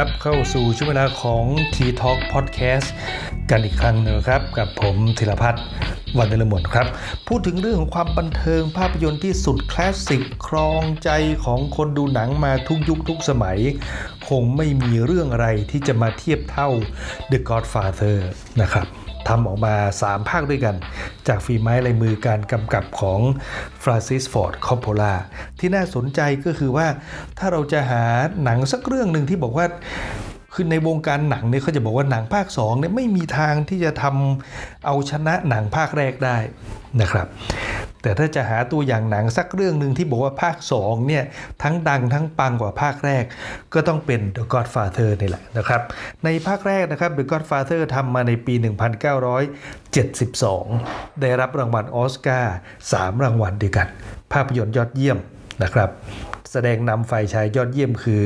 ครับเข้าสู่ช่วงเวลาของ T Talk Podcast กันอีกครั้งหนึงครับ กับผมธีรพัฒน์วันเดลมนครับ พูดถึงเรื่องของความบันเทิงภาพยนตร์ที่สุดคลาสสิกครองใจของคนดูหนังมาทุกยุคทุกสมัย คงไม่มีเรื่องอะไรที่จะมาเทียบเท่า The Godfather นะครับทำออกมา 3 ภาคด้วยกัน จากฝีไม้ลายมือการกำกับของฟรานซิสฟอร์ดคอปโพลาที่น่าสนใจก็คือว่าถ้าเราจะหาหนังสักเรื่องหนึ่งที่บอกว่าคือในวงการหนังเนี่ยเขาจะบอกว่าหนังภาค2เนี่ยไม่มีทางที่จะทำเอาชนะหนังภาคแรกได้นะครับ แต่ถ้าจะหาตัวอย่างหนังสักเรื่องหนึ่งที่บอกว่าภาค2เนี่ยทั้งดังทั้งปังกว่าภาคแรก ก็ต้องเป็น The Godfather นี่แหละนะครับ ในภาคแรกนะครับ The Godfather ทำมาในปี 1972 ได้รับรางวัลออสการ์3รางวัลด้วยกัน ภาพยนตร์ยอดเยี่ยมนะครับ แสดงนำฝ่ายชายยอดเยี่ยมคือ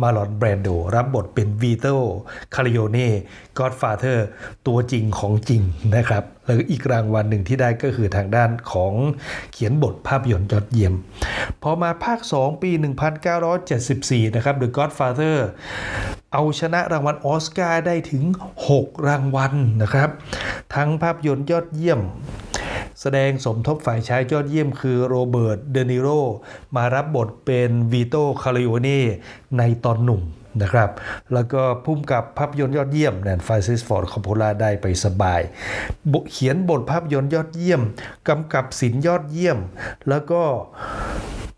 มาลอนแบรนโด รับบทเป็นวีโตคาริโอเน่ก็อดฟาเธอร์ตัวจริงของจริงนะครับ แล้วอีกรางวัลหนึ่งที่ได้ก็คือทางด้านของเขียนบทภาพยนตร์ยอดเยี่ยม พอมาภาค 2 ปี 1974 นะครับ The Godfather เอาชนะรางวัลออสการ์ได้ถึง 6 รางวัลนะครับ ทั้งภาพยนตร์ยอดเยี่ยม แสดงสมทบฝ่ายชายยอดเยี่ยมคือโรเบิร์ต เดนิโรมารับบทเป็นวีโตคาริโอเน่ในตอนหนุ่มนะครับ แล้วก็พุ่มกับภาพยนตร์ยอดเยี่ยมนั่นฟรานซิสฟอร์ดคอปโพลาได้ไปสบายบเขียนบทภาพยนตร์ยอดเยี่ยม กำกับศิลป์ยอดเยี่ยม แล้วก็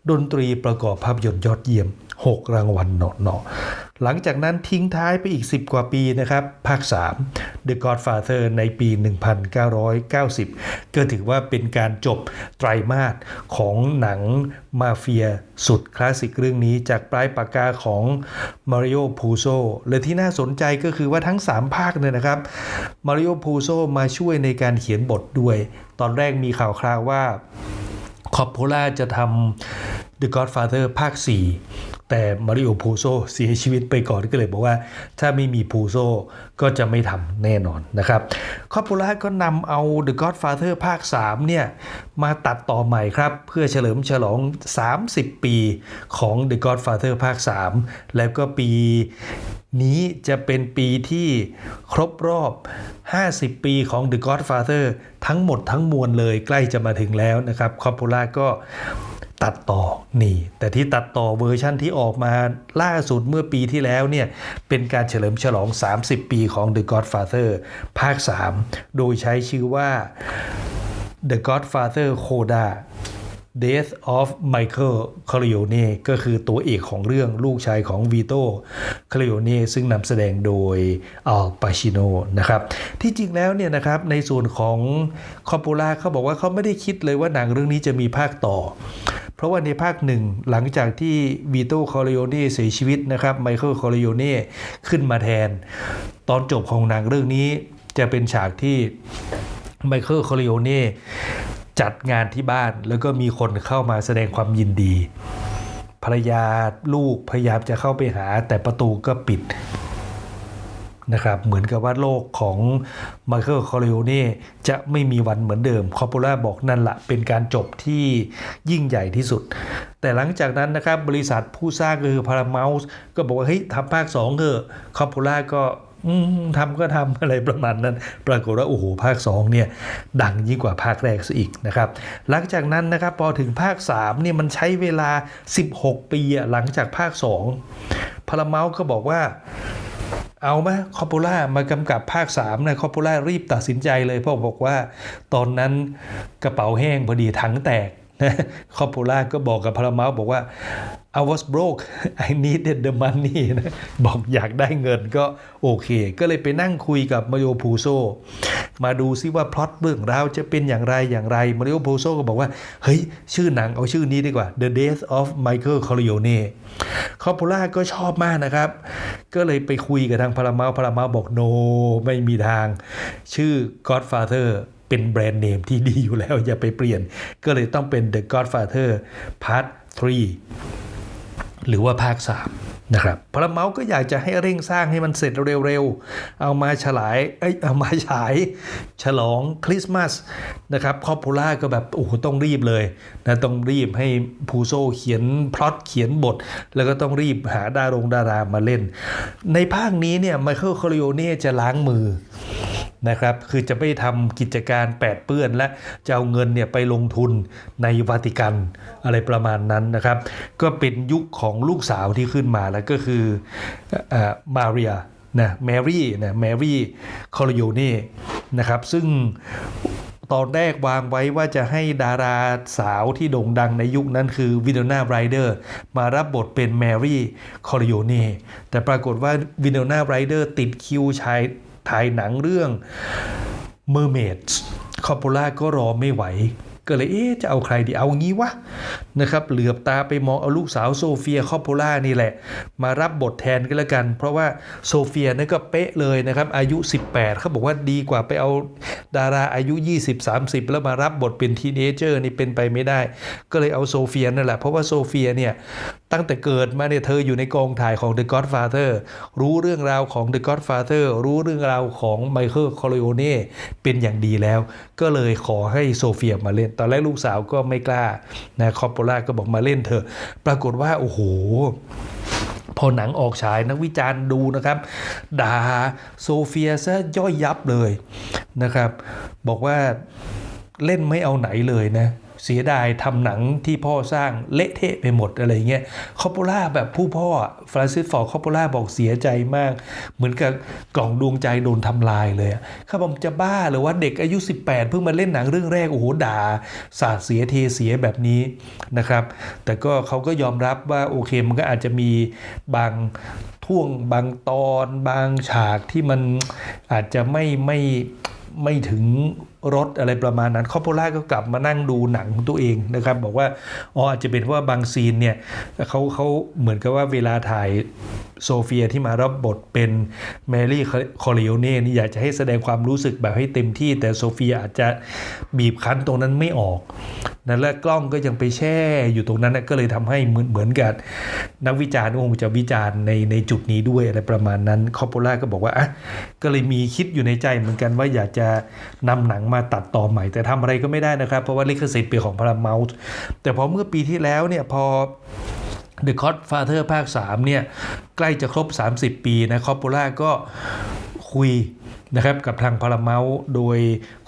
ดนตรีประกอบภาพยนตร์ยอดเยี่ยม 6 รางวัลเนาะเนาะหลังจากนั้นทิ้งท้ายไปอีก 10 กว่าปีนะครับ ภาค 3 The Godfather ในปี 1990 ก็ถือว่าเป็นการจบไตรมาสของหนังมาเฟียสุดคลาสสิกเรื่องนี้จากปลายปากกาของมาริโอพูโซและที่น่าสนใจก็คือว่าทั้ง 3 ภาคเนี่ยนะครับมาริโอพูโซมาช่วยในการเขียนบทด้วย ตอนแรกมีข่าวคราวว่าคอปโพล่าจะทำ The Godfather ภาค 4 แต่มาริโอพูโซเสียชีวิตไปก่อนก็เลยบอกว่า ถ้าไม่มีพูโซก็จะไม่ทำแน่นอนนะครับคอปโพล่าก็นำเอา The Godfather ภาค 3 เนี่ย มาตัดต่อใหม่ครับ เพื่อเฉลิมฉลอง 30 ปีของ The Godfather ภาค 3 แล้วก็ปีนี้จะเป็นปีที่ครบรอบ 50 ปีของ The Godfather ทั้งหมดทั้งมวลเลยใกล้จะมาถึงแล้วนะครับคอปโพล่าก็ ตัดต่อนี่ แต่ที่ตัดต่อเวอร์ชั่นที่ออกมาล่าสุดเมื่อปีที่แล้วเนี่ย เป็นการเฉลิมฉลอง 30 ปีของ The Godfather ภาค 3 โดยใช้ชื่อว่า The Godfather Coda Death of Michael Corleone ก็คือตัวเอกของเรื่องลูกชายของวีโต c o r l e o n e ซึ่งนำแสดงโดยอัลปาชิโนนะครับ ที่จริงแล้วเนี่ยนะครับในส่วนของคอป p ล่าเขาบอกว่าเขาไม่ได้คิดเลยว่าหนังเรื่องนี้จะมีภาคต่อเราะว่าในภาคหนึ่งหลังจากที่วีโต c o r l e o n e เสียชีวิตนะครับไมเคิลคอ r ิโอเน่ขึ้นมาแทน ตอนจบของหนังเรื่องนี้จะเป็นฉากที่ไมเคิลคอริโอเน่จัดงานที่บ้านแล้วก็มีคนเข้ามาแสดงความยินดี ภรรยาลูกพยายามจะเข้าไปหาแต่ประตูก็ปิด นะครับเหมือนกับว่าโลกของไมเคิลคอริโอเน่จะไม่มีวันเหมือนเดิมคอป p ล่าบอกนั่นละเป็นการจบที่ยิ่งใหญ่ที่สุด แต่หลังจากนั้นนะครับบริษัทผู้สร้างคือพาราเมลก็บอกว่าเฮ้ยทำภาค2เถอะคอป p ล่าก็ทำก็ทำอะไรประมาณนั้น ปรากฏว่าโอ้โหภาค2เนี่ยดังยิ่งกว่าภาคแรกซะอีกนะครับ หลังจากนั้นนะครับพอถึงภาค3เนี่ยมันใช้เวลา 16 ปีหลังจากภาค2พาราเมลก็บอกว่า เอาไหมคอปูล่ามากำกับภาค3นะคอปูล่ารีบตัดสินใจเลยเพราะบอกว่า ตอนนั้นกระเป๋าแห้งพอดีถังแตก คอป p ล่าก็บอกกับพาราเมลบอกว่า I was broke I needed the money นะบอกอยากได้เงินก็โอเค ก็เลยไปนั่งคุยกับมาริโอพูโซมาดูซิว่าพล็อตเรื่องราวจะเป็นอย่างไรอย่างไรมาริโอพูโซก็บอกว่า เฮ้ย ชื่อหนังเอาชื่อนี้ดีกว่า The Death of Michael Corleone คอป p ล่าก็ชอบมากนะครับ ก็เลยไปคุยกับทางพาราเมลพาราเมลบอกโนไม่มีทาง ชื่อ Godfather เป็นแบรนด์เนมที่ดีอยู่แล้วอย่าไปเปลี่ยน ก็เลยต้องเป็น The Godfather Part 3 หรือว่าภาค 3 นะครับพลเมาก็อยากจะให้เร่งสร้างให้มันเสร็จเร็วๆ เอามาฉลายเอ้ยเอามาฉาย ฉลองคริสต์มาสนะครับคอปโพล่าก็แบบโอ้โหต้องรีบเลยนะต้องรีบให้พูโซเขียนพล็อตเขียนบท แล้วก็ต้องรีบหาดารงดารามาเล่น ในภาคนี้เนี่ยไมเคิลคอริโอเน่จะล้างมือ นะครับคือจะไม่ทำกิจการแปดเปื้อน และจะเอาเงินเนี่ยไปลงทุนในวาติกันอะไรประมาณนั้นนะครับ ก็เป็นยุคของลูกสาวที่ขึ้นมาแล้วก็คืออมาเรียนะแมรี่นะแมรี่คอริโอเน่นะครับซึ่งตอนแรกวางไว้ว่าจะให้ดาราสาวที่โด่งดังในยุคนั้นคือวินโดนาไรเดอร์มารับบทเป็นแมรี่คอริโอเน่แต่ปรากฏว่าวินโดนาไรเดอร์ติดคิวชาย ถ่ายหนังเรื่อง Mermaids คอป p ป l a ก็รอไม่ไหว ก็เลยเอ๊ะจะเอาใครดีเอางี้วะนะครับเหลือบตาไปมองเอาลูกสาวโซเฟียคอป p ป l a นี่แหละ มารับบทแทนก็แล้วกัน เพราะว่าโซเฟียนี่ก็เป๊ะเลยนะครับ อายุ 18เขาบอกว่าดีกว่าไปเอาดาราอายุ 20-30 แล้วมารับบทเป็นทีเนเจอร์นี่เป็นไปไม่ได้ ก็เลยเอาโซเฟียนั่นแหละเพราะว่าโซเฟียเนี่ย ตั้งแต่เกิดมาเนี่ยเธออยู่ในกองถ่ายของ The Godfather รู้เรื่องราวของ The Godfather รู้เรื่องราวของไมเคิลคอ r ิโอเน่เป็นอย่างดีแล้ว ก็เลยขอให้โซเฟียมาเล่น ตอนแรกลูกสาวก็ไม่กล้านะคอปโปล่าก็บอกมาเล่นเถอะปรากฏว่า โอ้โหพอหนังออกฉายนักวิจารณ์ดูนะครับด่าโซเฟียซะย่อยยับเลยนะครับ บอกว่าเล่นไม่เอาไหนเลยนะ เสียดายทำหนังที่พ่อสร้างเละเทะไปหมดอะไรเงี้ยคอปโปล่าแบบผู้พ่อฟรานซิสฟอร์คอปโปล่าบอกเสียใจมาก เหมือนกับกล่องดวงใจโดนทำลายเลยอะข้าบอกจะบ้าหรือว่าเด็กอายุ 18 เพิ่งมาเล่นหนังเรื่องแรกโอ้โหด่าสาดเสียเทเสียแบบนี้นะครับ แต่ก็เขาก็ยอมรับว่าโอเคมันก็อาจจะมีบางท่วงบางตอน บางฉากที่มันอาจจะไม่ไม่ไม่ถึง รถอะไรประมาณนั้นคอปโปล่าก็กลับมานั่งดูหนังของตัวเองนะครับ บอกว่าอ๋ออาจจะเป็นเพราะว่าบางซีนเนี่ยเขาเขาเหมือนกับว่าเวลาถ่ายโซเฟียที่มารับบทเป็นแมรี่คอริโอเน่นี่อยากจะให้แสดงความรู้สึกแบบให้เต็มที่ แต่โซเฟียอาจจะบีบคั้นตรงนั้นไม่ออกนั่นและกล้องก็ยังไปแช่อยู่ตรงนั้นก็เลยทำให้เหมือนเหมือนกับนักวิจารณ์คงจะวิจารณ์ในในจุดนี้ด้วยอะไรประมาณนั้นคอปโปล่าก็บอกว่าอะก็เลยมีคิดอยู่ในใจเหมือนกันว่าอยากจะนำหนังมาตัดต่อใหม่ แต่ทำอะไรก็ไม่ได้นะครับ เพราะว่าลิขสิทธิ์เป็นของพาราเมลต์แต่พอเมื่อปีที่แล้วเนี่ยพอ The Godfather ภาค 3 เนี่ย ใกล้จะครบ 30 ปีนะคอปโปล่าก็คุยนะครับกับทางพาราเมลโดย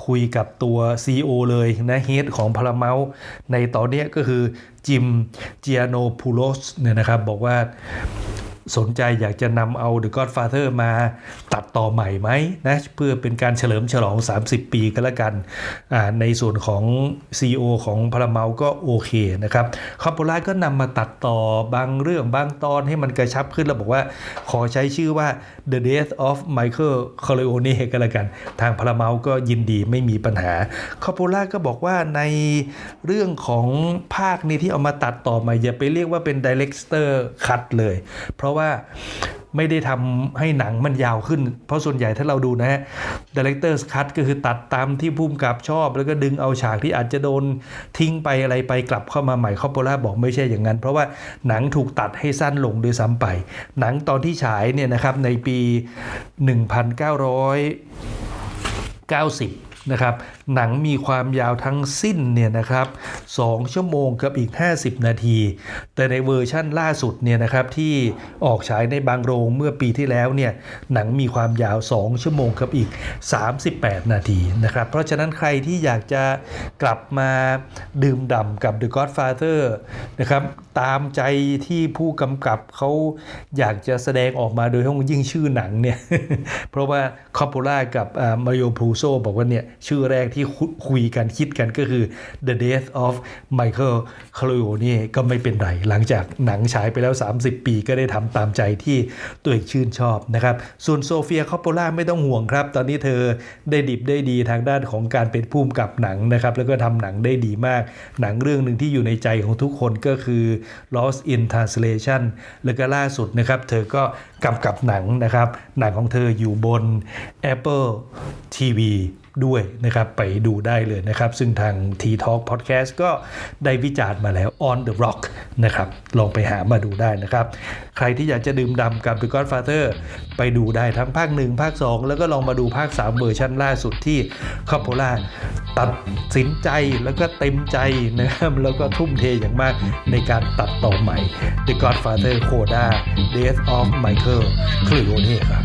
คุยกับตัว CEO เลยนะเฮดของพาราเมลในตอนนี้ก็คือจิมเจียโนพูโลสเนี่ยนะครับบอกว่า สนใจอยากจะนำเอา The Godfather มาตัดต่อใหม่ไหมนะเพื่อเป็นการเฉลิมฉลอง 30 ปีก็แล้วกัน ในส่วนของ CEO ของพาราเมลก็โอเคนะครับคอปโปล่าก็นำมาตัดต่อบางเรื่องบางตอนให้มันกระชับขึ้น แล้วบอกว่าขอใช้ชื่อว่า The Death of Michael Corleone ก็แล้วกัน ทางพาราเมลก็ยินดีไม่มีปัญหาคอปโปล่าก็บอกว่าในเรื่องของภาคนี้ที่เอามาตัดต่อใหม่อย่าไปเรียกว่าเป็น Director Cut เลย เพราะว่าไม่ได้ทำให้หนังมันยาวขึ้น เพราะส่วนใหญ่ถ้าเราดูนะฮะ Director's Cut ก็คือตัดตามที่ผู้กำกับชอบ แล้วก็ดึงเอาฉากที่อาจจะโดนทิ้งไปอะไรไปกลับเข้ามาใหม่คอปโปล่าบอกไม่ใช่อย่างนั้น เพราะว่าหนังถูกตัดให้สั้นลงโดยซ้ำไป หนังตอนที่ฉายเนี่ยนะครับในปี 1990นะครับหนังมีความยาวทั้งสิ้นเนี่ยนะครับ2ชั่วโมงกับอีก 50 นาที แต่ในเวอร์ชั่นล่าสุดเนี่ยนะครับที่ออกฉายในบางโรงเมื่อปีที่แล้วเนี่ยหนังมีความยาว 2 ชั่วโมงกับอีก 38 นาทีนะครับเพราะฉะนั้นใครที่อยากจะกลับมาดื่มด่ำกับ The Godfather นะครับตามใจที่ผู้กำกับเขาอยากจะแสดงออกมาโดยห้องยิ่งชื่อหนังเนี่ยเพราะว่าคอปโปล่ากับมาริโอพูโซบอกว่าเนี่ยชื่อแรกที่คุยกันคิดกันก็คือ The Death of Michael Corleone ก็ไม่เป็นไร หลังจากหนังฉายไปแล้ว 30 ปีก็ได้ทำตามใจที่ตัวเองชื่นชอบนะครับ ส่วนโซเฟียคอปโปล่าไม่ต้องห่วงครับ ตอนนี้เธอได้ดิบได้ดีทางด้านของการเป็นผู้กำกับหนังนะครับ แล้วก็ทำหนังได้ดีมาก หนังเรื่องหนึ่งที่อยู่ในใจของทุกคนก็คือ Lost in Translation แล้วก็ล่าสุดนะครับ เธอก็กำกับหนังนะครับ หนังของเธออยู่บน Apple TV ด้วยนะครับไปดูได้เลยนะครับ ซึ่งทาง T Talk Podcast ก็ได้วิจารณ์มาแล้ว On the Rock นะครับลองไปหามาดูได้นะครับ ใครที่อยากจะดื่มดำกับ The Godfather ไปดูได้ทั้งภาค 1 ภาค 2 แล้วก็ลองมาดูภาค 3 เวอร์ชันล่าสุดที่คอปโปล่าตัดสินใจแล้วก็เต็มใจนะครับแล้วก็ทุ่มเทอย่างมากในการตัดต่อใหม่ The Godfather Coda Death of Michael Corleone ครับ